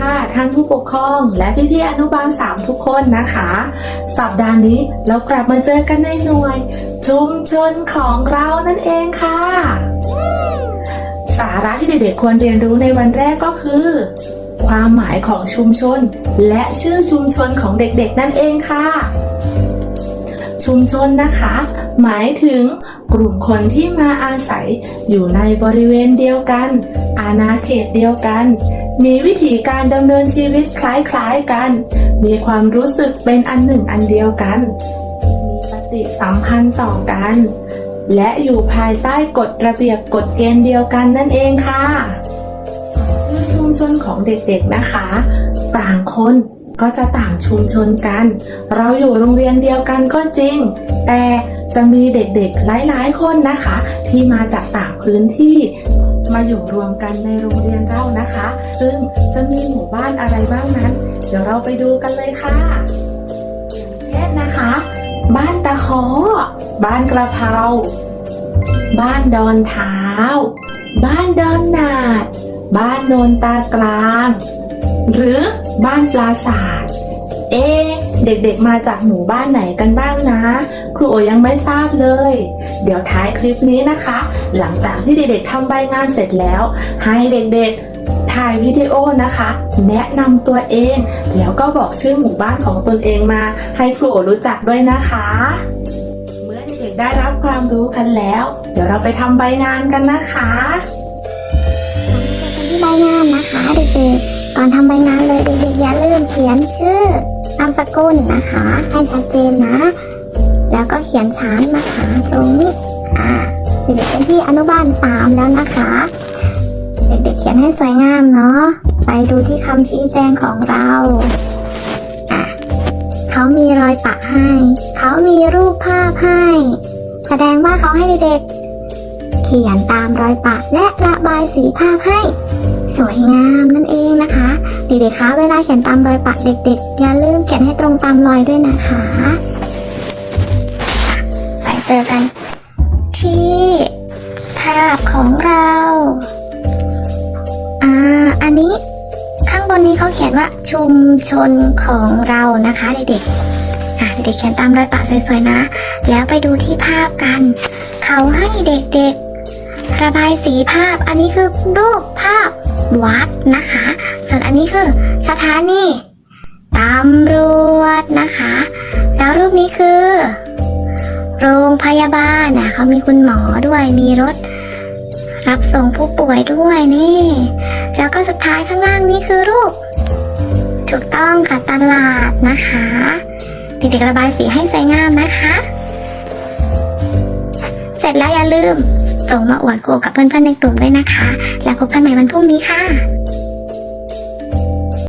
ค่ะท่านผู้ปกครองและพี่ๆอนุบาล 3 ทุกคนนะคะ สัปดาห์นี้เรากลับมาเจอกันในหน่วย ชุมชนของเรานั่นเองค่ะ สาระที่เด็กๆควรเรียนรู้ในวันแรกก็คือ ความหมายของชุมชน และชื่อชุมชนของเด็กๆนั่นเองค่ะ ชุมชนนะคะ หมายถึงกลุ่มคนที่มาอาศัยอยู่ในบริเวณเดียวกัน อาณาเขตเดียวกัน มีวิธีการดำเนินชีวิตคล้ายๆกัน มีความรู้สึกเป็นอันหนึ่งอันเดียวกัน มีปฏิสัมพันธ์ต่อกัน และอยู่ภายใต้กฎระเบียบกฎเกณฑ์เดียวกันนั่นเองค่ะชื่อชุมชนของเด็กๆนะคะ ต่างคนก็จะต่างชุมชนกัน เราอยู่โรงเรียนเดียวกันก็จริง แต่จะมีเด็กๆ หลายๆ คนนะคะ ที่มาจากต่างพื้นที่ มาอยู่รวมกันในโรงเรียนเรานะคะ ซึ่งจะมีหมู่บ้านอะไรบ้างนั้น เดี๋ยวเราไปดูกันเลยค่ะ เช่นนะคะ บ้านตะขอ บ้านกระเพรา บ้านดอนเท้า บ้านดอนนาด บ้านโนนตากลาง หรือบ้านปราสาท เอ๊เด็กๆมาจากหมู่บ้านไหนกันบ้างนะ ครูโอยังไม่ทราบเลย เดี๋ยวท้ายคลิปนี้นะคะ หลังจากที่เด็กๆทำใบงานเสร็จแล้ว ให้เด็กๆถ่ายวิดีโอนะคะ แนะนำตัวเอง แล้วก็บอกชื่อหมู่บ้านของตนเองมา ให้ครูโอรู้จักด้วยนะคะ เมื่อเด็กๆได้รับความรู้กันแล้ว เดี๋ยวเราไปทำใบงานกันนะคะที่ใบงานนะคะเด็กๆก่อนทำใบงานเลยเด็กๆอย่าลืมเขียนชื่อ นามสกุลนะคะ ให้ชัดเจนนะ แล้วก็เขียนชั้นนะคะตรงนี้อ่าเด็กๆเป็นที่อนุบาลสามแล้วนะคะ เด็กๆเขียนให้สวยงามเนาะไปดูที่คำชี้แจงของเราเขามีรอยปะให้ เขามีรูปภาพให้ แสดงว่าเขาให้เด็กๆเขียนตามรอยปะและระบายสีภาพให้ สวยงามนั่นเองนะคะ เด็กๆคะเวลาเขียนตามรอยปะเด็กๆอย่าลืมเขียนให้ตรงตามรอยด้วยนะคะไปเจอกัน ที่ภาพของเราอ่าอันนี้ข้างบนนี้เขาเขียนว่าชุมชนของเรานะคะเด็กๆอะเด็กๆเขียนตามรอยปะสวยๆนะ แล้วไปดูที่ภาพกัน เขาให้เด็กๆระบายสีภาพ อันนี้คือรูปภาพ วัดนะคะ ส่วนอันนี้คือสถานีตำรวจนะคะ แล้วรูปนี้คือ โรงพยาบาลนะเขามีคุณหมอด้วยมีรถ รับส่งผู้ป่วยด้วยนี่ แล้วก็สุดท้ายข้างล่างนี่คือรูป ถูกต้องค่ะตลาดนะคะเด็กๆระบายสีให้สวยงามนะคะ เสร็จแล้วอย่าลืม ส่งมาอวดครูกับเพื่อนๆในกลุ่มด้วยนะคะ แล้วพบกันใหม่วันพรุ่งนี้ค่ะ